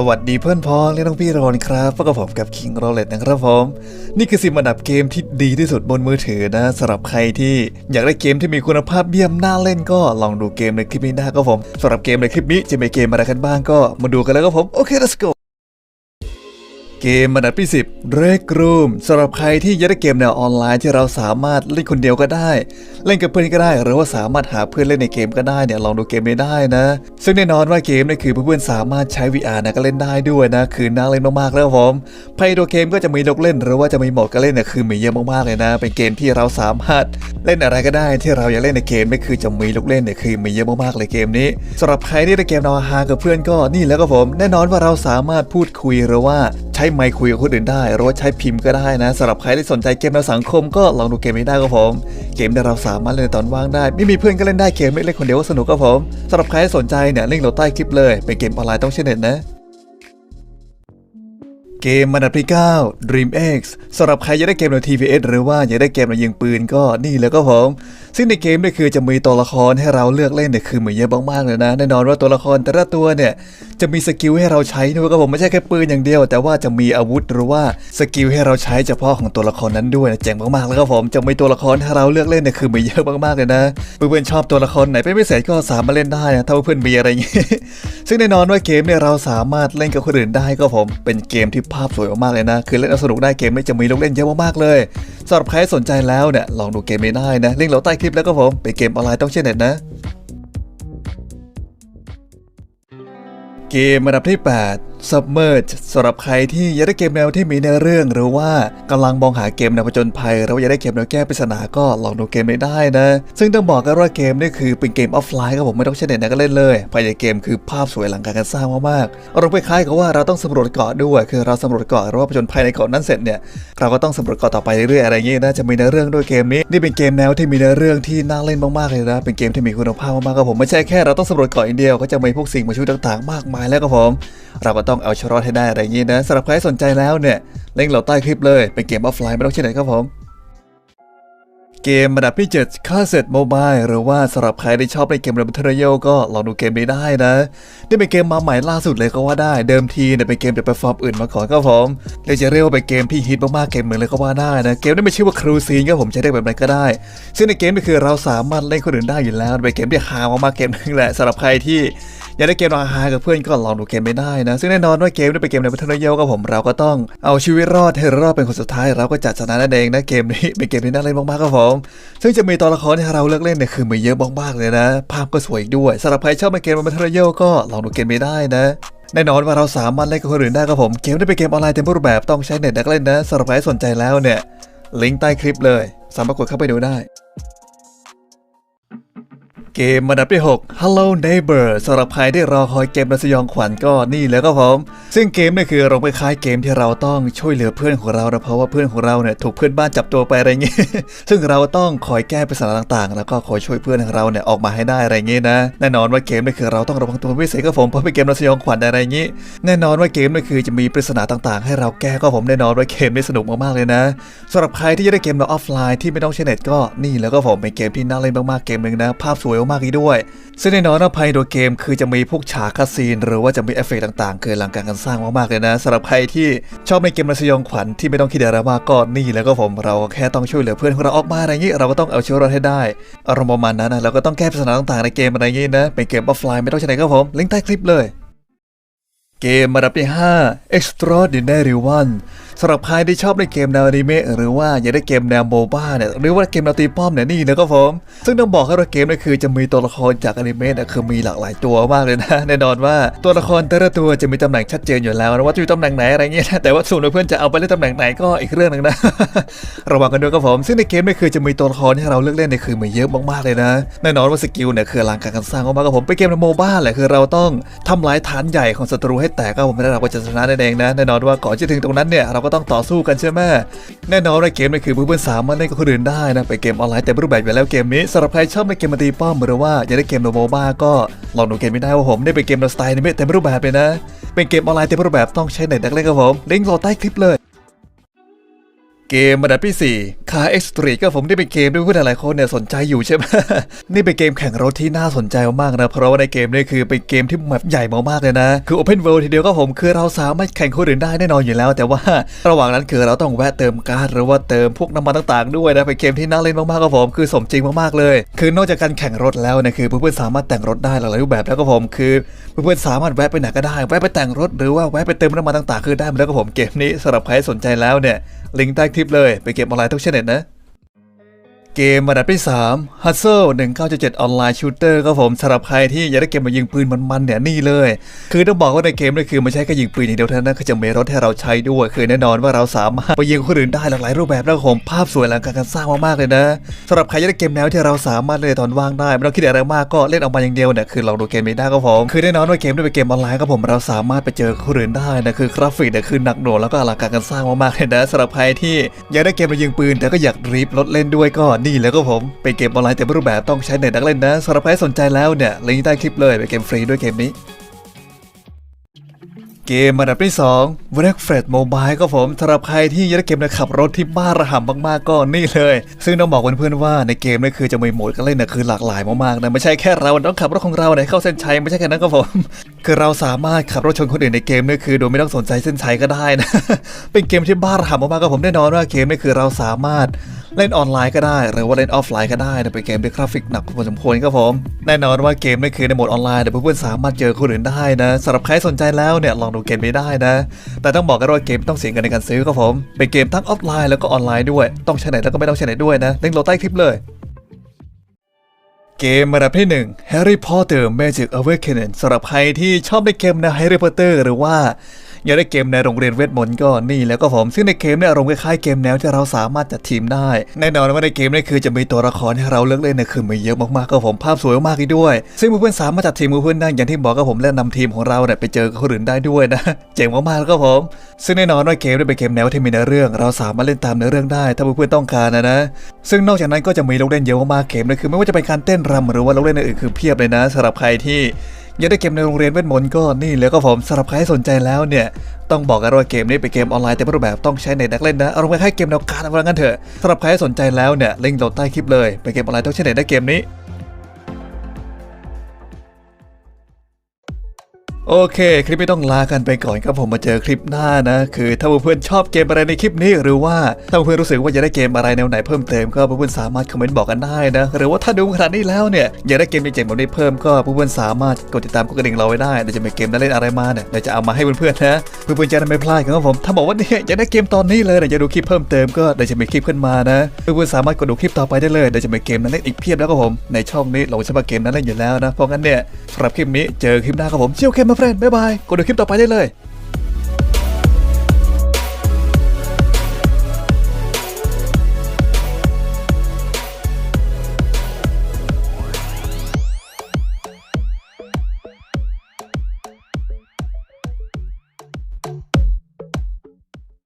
สวัสดีเพื่อนพ้องและน้องพี่โรนครับพบกับผมกับ King r o l e t นะครับผม นี่คือสิบอันดับเกมที่ดีที่สุดบนมือถือนะสำหรับใครที่อยากได้เกมที่มีคุณภาพเยี่ยมน่าเล่นก็ลองดูเกมในคลิปนี้ได้ครับผมสำหรับเกมในคลิปนี้จะมีเกมอะไรกันบ้างก็มาดูกันแล้วครับผม โอเค let's go เกมอันดับที่10 Red Room สำหรับใครที่อยากได้เกมแนวออนไลน์ที่เราสามารถเล่นคนเดียวก็ได้ เล่นกับเพื่อนก็ได้ หรือว่าสามารถหาเพื่อนเล่นในเกมก็ได้เนี่ยลองดูเกมนี้ได้นะ ซึ่งแน่นอนว่าเกมนี่คือเพื่อนๆสามารถใช้ VR นะก็เล่นได้ด้วยนะคือน่าเล่นมากๆแล้วผมภายในตัวเกมก็จะมีลกเล่น หรือว่าจะมีโหมดการเล่นเนี่ยคือมีเยอะมากๆเลยนะ เป็นเกมที่เราสามารถเล่นอะไรก็ได้ ที่เราอยากเล่นในเกมนี่คือจะมีลกเล่นเนี่ยคือมีเยอะมากๆเลยเกมนี้สำหรับใครที่ได้เกมนอฮากับเพื่อนก็นี่แล้วก็ผม แน่นอนว่าเราสามารถพูดคุยหรือว่า ใช้ไมค์คุยกับคนอื่นได้ หรือว่าใช้พิมพ์ก็ได้นะสำหรับใครที่สนใจเกมแนวสังคมก็ลองดูเกมนี้ได้ครับผม เกมที่เราสามารถเล่นในตอนว่างได้ ไม่มีเพื่อนก็เล่นได้เกมไม่เล่นคนเดียวก็สนุกครับผมสำหรับใครที่สนใจเนี่ยลิงก์เราใต้คลิปเลยเป็นเกมออนไลน์ต้องใช้เน็ตนะเกมอันดับที่ 9 Dream X สำหรับใครอยากได้เกมใน TVS หรือว่าอยากได้เกมในยิงปืนก็นี่แล้วก็ผมซึ่งในเกมนี่คือจะมีตัวละครให้เราเลือกเล่นเนี่ยคือมีเยอะมากๆเลยนะแน่นอนว่าตัวละครแต่ละตัวเนี่ยจะมีสกิลให้เราใช้ด้วยก็ผมไม่ใช่แค่ปืนอย่างเดียว แต่ว่าจะมีอาวุธหรือว่าสกิลให้เราใช้เฉพาะของตัวละครนั้นด้วยนะเจ๋งมากๆแล้วครับผมจะมีตัวละครให้เราเลือกเล่นเนี่ยคือมีเยอะมากๆเลยนะเพื่อนๆชอบตัวละครไหนเป็นพิเศษก็สามารถเล่นได้นะถ้าเพื่อนมีอะไรอย่างงี้ซึ่งแน่นอนว่าเกมเนี่ยเราสามารถเล่นกับคนอื่นได้ก็ผมเป็นเกมที่ภาพสวยมากๆเลยนะ คือเล่นสนุกได้เกมนี้จะมีลูกเล่นเยอะมากๆเลย สำหรับใครสนใจแล้วเนี่ยลองดูเกมนี้ได้นะลิงก์เราใต้คลิปแล้วก็ผมเป็นเกมออนไลน์ต้องใช้เน็ตนะเกมระดับที่ 8 Submerge สำหรับใครที่อยากได้เกมแนวที่มีเนื้อเรื่อง หรือว่ากำลังมองหาเกมแนวผจญภัยหรือว่าอยากได้เกมแนวแก้ปริศนาก็ลองดูเกมนี้ได้นะ ซึ่งต้องบอกกันว่าเกมนี่คือเป็นเกมออฟไลน์ครับผมไม่ต้องใช้เน็ตนะก็เล่นเลยภายในเกมคือภาพสวยหลังการสร้างมากๆเราไปคล้ายกับว่าเราต้องสำรวจเกาะด้วย คือเราสำรวจเกาะหรือว่าผจญภัยในเกาะนั้นเสร็จเนี่ยเราก็ต้องสำรวจเกาะต่อไปเรื่อยๆอะไรอย่างงี้นะจะมีเนื้อเรื่องด้วยเกมนี้นี่เป็นเกมแนวที่มีเนื้อเรื่องที่น่าเล่นมากๆเลยนะเป็นเกมที่มีคุณภาพมากๆครับผมไม่ใช่แค่เราต้องสำรวจเกาะอย่างเดียวก็จะมีพวกสิ่งมาช่วยต่างๆ มากมายแล้วครับผมเราก็ต้องเอาชรอดให้ได้อะไรอย่างนี้นะสำหรับใครสนใจแล้วเนี่ยเล่นเราใต้คลิปเลยเป็นเกมออฟไลน์ไม่ต้องเช่ไหนครับผม เกมระดับที่7 c a s e t Mobile หรือว่าสำหรับใครที่ชอบเล่นเกมระดับเทรเยลก็ลองดูเกมนี้ได้นะ นี่เป็นเกมมาใหม่ล่าสุดเลยก็ว่าได้ เดิมทีเนี่ยเป็นเกมจากแพลตฟอร์มอื่นมาก่อนครับผมเลยจะเรียกว่าเป็นเกมที่ฮิตมากๆเกมหนึ่งเลยก็ว่าได้นะ เกมนี้ไม่ชื่อว่าครูซีนครับผมใช้ได้แบบไหนก็ได้ ซึ่งในเกมนี่คือเราสามารถเล่นคนอื่นได้อยู่แล้ว เป็นเกมที่ฮามากๆเกมหนึงแหละสำหรับใครที่อยากได้เกมราคากับเพื่อนก็ลองดูเกมไม่ได้นะ ซึ่งแน่นอนว่าเกมนี้เป็นเกมในพัฒนาเยลกับผมเราก็ต้องเอาชีวิตรอดให้รอดเป็นคนสุดท้ายเราก็จัดชนะนั่นเองนะเกมนี้เป็นเกมที่น่าเล่นมากๆครับผมซึ่งจะมีตัวละครที่เราเลือกเล่นเนี่ยคือมีเยอะมากๆเลยนะ ภาพก็สวยอีกด้วยสำหรับใครชอบเกมในพัฒนาเยลก็ลองดูเกมไม่ได้นะแน่นอนว่าเราสามารถเล่นกับคนอื่นได้ครับผม เกมนี้เป็นเกมออนไลน์เต็มรูปแบบต้องใช้เน็ตนักเล่นนะสำหรับใครสนใจแล้วเนี่ยลิงก์ใต้คลิปเลย สามารถกดเข้าไปดูได้ เกมอันดับที่ 6 Hello Neighbor สำหรับใครที่รอคอยเกมระสยองขวัญก็นี่แล้วก็ผมซึ่งเกมนี่คือเราไปคล้ายเกมที่เราต้องช่วยเหลือเพื่อนของเรานะเพราะว่าเพื่อนของเราเนี่ยถูกเพื่อนบ้านจับตัวไปอะไรเงี้ยซึ่งเราต้องคอยแก้ปัญหาต่างๆ แล้วก็คอยช่วยเพื่อนของเราเนี่ยออกมาให้ได้อะไรเงี้ยนะแน่นอนว่าเกมนี่คือเราต้องระวังตัวพิเศษก็ผมเพราะเป็นเกมระสยองขวัญอะไรเงี้ยแน่นอนว่าเกมนี่คือจะมีปริศนาต่างๆ ให้เราแก้ก็ผมแน่นอนว่าเกมนี่สนุกมากๆเลยนะสำหรับใครที่จะได้เกมแบบออฟไลน์ที่ไม่ต้องใช้เน็ตก็นี่แล้วก็ผมเป็นเกมที่น่าเล่นมากๆเกมหนึ่งนะภาพสวยมากๆอีกด้วย ซึ่งแน่นอนว่าภายในตัวเกมคือจะมีพวกฉากคาซีน หรือว่าจะมีเอฟเฟกต์ต่างๆ เกิดหลังการกันสร้างมากๆเลยนะสำหรับใครที่ชอบในเกมระสยองขวัญที่ไม่ต้องคิดอะไรมากก็นี่แล้วก็ผมเราแค่ต้องช่วยเหลือเพื่อนของเราออกมาอะไรอย่างนี้เราก็ต้องเอาชีวิตรอดให้ได้อารมณ์ประมาณนั้นนะเราก็ต้องแก้ปัญหาต่างๆในเกมอะไรอย่างนี้นะเป็นเกมออฟไลน์ไม่ต้องใช้ไหนก็ผมลิงก์ใต้คลิปเลย เกมอันดับที่5 Extraordinary One สำหรับใครที่ชอบในเกมแนวอนิเมะหรือว่าอยากได้เกมแนวโมบ้าเนี่ยหรือว่าเกมแนวตีป้อมเนี่ยนี่นะครับผมซึ่งต้องบอกให้ว่าเกมนี่คือจะมีตัวละครจากอนิเมะเนี่ยคือมีหลากหลายตัวมากเลยนะแน่นอนว่าตัวละครแต่ละตัวจะมีตำแหน่งชัดเจนอยู่แล้วนะว่าจะอยู่ตำแหน่งไหนอะไรเงี้ยนะแต่ว่าส่วนเพื่อนจะเอาไปเล่นตำแหน่งไหนก็อีกเรื่องหนึงนะระวังกันด้วยครับผม ซึ่งในเกมนี่คือจะมีตัวละครที่เราเลือกเล่นเนี่ยคือมีเยอะมากๆเลยนะแน่นอนว่าสกิลเนี่ยคืออลังการการสร้างมากๆครับผมเป็นเกมในโมบ้าแหละคือเราต้องทำลายฐานใหญ่ของศัตรูให้แตกก็ผมไม่ได้เราก็จะชนะนั่นเองนะแน่นอนว่าก่อนจะถึงตรงนั้นเนี่ยเราก็ต้องต่อสู้กันใช่ไหมแน่นอนในเกมนี่คือเพื่อนๆสามารถเล่นกับคนอื่นได้นะเป็นเกมออนไลน์เต็มรูปแบบอยู่แล้วเกมนี้สำหรับใครชอบในเกมมาตีป้อมหรือว่าอยากได้เกมโนโมบ้าก็ลองดูเกมไม่ได้ว่าผมได้เป็นเกมสไตล์นี้เต็มรูปแบบเลยนะ เป็นเกมออนไลน์เต็มรูปแบบต้องใช้เน็ตนักเล่นครับผมลิงก์รอใต้คลิปเลย เกมระดับที่ 4 Car X Street ก็ผมได้เป็นเกมที่เพื่อนหลายคนเนี่ยสนใจอยู่ใช่ไหม นี่เป็นเกมแข่งรถที่น่าสนใจมากๆนะ เพราะว่าในเกมนี้คือเป็นเกมที่แบบใหญ่มากๆเลยนะ คือ Open World ทีเดียวก็ผมคือเราสามารถแข่งคนอื่นได้แน่นอนอยู่แล้ว แต่ว่าระหว่างนั้นคือเราต้องแวะเติมก๊าซหรือว่าเติมพวกน้ำมันต่างๆด้วยนะ เป็นเกมที่น่าเล่นมากๆก็ผม คือสมจริงมากๆเลย คือนอกจากการแข่งรถแล้วเนี่ยคือเพื่อนๆสามารถแต่งรถได้หลายรูปแบบแล้วก็ผม คือเพื่อนๆสามารถแวะไปไหนก็ได้ แวะไปแต่งรถหรือว่าแวะไปเติมน้ำมันต่างๆคือได้หมดแล้วก็ผม เกมนี้สำหรับใครสนใจแล้วเนี่ย ลิงก์ใต้คลิปเลย ไปเก็บออนไลน์ทุกชนิดนะ เกมระดับที่3 Hustle 1977 Online Shooter ครับผมสำหรับใครที่อยากได้เกมมายิงปืนมันๆเนี่ยนี่เลย คือต้องบอกว่าในเกมนี่คือไม่ใช่แค่ยิงปืนอย่างเดียวเท่านั้นคือจะมีรถให้เราใช้ด้วย คือแน่นอนว่าเราสามารถไปยิงคนอื่นได้หลากหลายรูปแบบแล้วผมภาพสวยอลังการการสร้างมากๆเลยนะสำหรับใครอยากได้เกมแนวที่เราสามารถเล่นตอนว่างได้ไม่ต้องคิดอะไรมากก็เล่นออกมาอย่างเดียวเนี่ยคือลองดูเกมนี้ได้ครับผมคือแน่นอนว่าเกมนี้เป็นเกมออนไลน์ครับผมเราสามารถไปเจอคนอื่นได้นะคือกราฟิกเนี่ยคือหนักหน่วงแล้วก็อลังการการสร้างมากๆเลยนะสำหรับใครที่อยากได้เกมมายิงปืนแต่ก็อยากรีบรถเล่นด้วยก็นี่แล้วก็ผมเป็นเกมออนไลน์เต็มรูปแบบต้องใช้เน็ตนักเล่นนะสำหรับใครสนใจแล้วเนี่ยลิงก์ใต้คลิปเลยเป็นเกมฟรีด้วยเกมนี้ เกมอันดับที่2 w r e k f r e d Mobile ก็ผมสำหรับใครที่อยากได้เกมในขับรถที่บ้าระห่ำมากๆก็นี่เลย ซึ่งต้องบอกเพื่อนๆว่าในเกมนี่คือจะมีโหมดการเล่นนะคือหลากหลายมากๆนะไม่ใช่แค่เราต้องขับรถของเราเนี่ยเข้าเส้นชัยไม่ใช่แค่นั้นก็ผมคือเราสามารถขับรถชนคนอื่นในเกมนี่คือ โดยไม่ต้องสนใจเส้นชัยก็ได้นะ เป็นเกมที่บ้าระห่ำมากๆก็ผมแน่นอนว่าเกมนี่คือเราสามารถเล่นออนไลน์ก็ได้ หรือว่าเล่นออฟไลน์ก็ได้นะเป็นเกมที่กราฟิกหนักพอสมควรครับผมแน่นอนว่าเกมนี่คือในโหมดออนไลน์แต่เพื่อนๆสามารถเจอคนอื่นได้นะสำหรับใครสนใจแล้วเนี่ยลองดูเกมนี้ได้นะ แต่ต้องบอกกันว่าเกมต้องเสียเงินในการซื้อครับผมเป็นเกมทั้งออฟไลน์แล้วก็ออนไลน์ด้วย ต้องใช้ไหนแล้วก็ไม่ต้องใช้ไหนด้วยนะลิงก์โหลดใต้คลิปเลย เกมระดับที่ 1 Harry Potter Magic Awakening สำหรับใครที่ชอบในเกมแนว Harry Potter หรือว่า อยากได้เกมในโรงเรียนเวทมนต์ก็นี่แล้วก็ผมซึ่งในเกมเนี่ยอารมณ์คล้ายๆเกมแนวที่เราสามารถจัดทีมได้ แน่นอนว่าในเกมนี่คือจะมีตัวละครให้เราเลือกเล่นเนี่ยคือมีเยอะมากๆก็ผมภาพสวยมากๆอีกด้วย ซึ่งเพื่อนๆสามารถจัดทีมเพื่อนได้อย่างที่บอกก็ผมและนำทีมของเราเนี่ยไปเจอกับคนอื่นได้ด้วยนะเจ๋งมากๆแล้วก็ผมซึ่งแน่นอนว่าเกมนี่เป็นเกมแนวที่มีเนื้อเรื่อง เราสามารถเล่นตามเนื้อเรื่องได้ ถ้าเพื่อนๆต้องการนะนะซึ่งนอกจากนั้นก็จะมีลูกเล่นเยอะมากๆเกมเลยคือ ไม่ว่าจะเป็นการเต้นรำหรือว่าลูกเล่นอื่นๆคือเพียบเลยนะสำหรับใครที่ อยากได้เกมในโรงเรียนเวทมนต์ก็นี่แล้วก็ผมสำหรับใครสนใจแล้วเนี่ย ต้องบอกกันว่าเกมนี้เป็นเกมออนไลน์แต่รูปแบบต้องใช้เน็ตนักเล่นนะเอาไปให้เกมแนวการเอะไรงั้นเถอะสำหรับใครสนใจแล้วเนี่ยลิงก์โหลดใต้คลิปเลยเป็นเกมออนไลน์ต้องใช้เน็ตได้เกมนี้ โอเค คลิปไม่ต้องลากันไปก่อนครับผมมาเจอคลิปหน้านะ คือถ้าเพื่อนๆชอบเกมอะไรในคลิปนี้ หรือว่าถ้าเพื่อนรู้สึกว่าอยากได้เกมอะไรแนวไหนเพิ่มเติมก็เพื่อนๆสามารถคอมเมนต์บอกกันได้นะ หรือว่าถ้าดูขนาดนี้แล้วเนี่ยอยากได้เกมเจ๋งๆแบบนี้เพิ่มก็เพื่อนๆสามารถกดติดตามกดกระดิ่งเราไว้ได้เดี๋ยวจะมีเกมน่าเล่นอะไรมาเนี่ยเดี๋ยวจะเอามาให้เพื่อนๆนะเพื่อนๆจะได้ไม่พลาดกันครับผมถ้าบอกว่าเนี่ยอยากได้เกมตอนนี้เลยเนี่ยอยากดูคลิปเพิ่มเติมก็เดี๋ยวจะมีคลิปขึ้นมานะเพื่อนๆสามารถกดดูคลิปต่อไปได้เลยเดี๋ยวจะมีเกมนั้นเล่นอีกเพียบแล้วครับผมในช่องนี้เราจะมาเกมนั้นเล่นอยู่แล้วนะเพราะงั้นเนี่ยสำหรับคลิปนี้เจอคลิปหน้าครับผมเชียวเคมมาเฟรนบ๊ายบายกดดูคลิปต่อไปได้เลย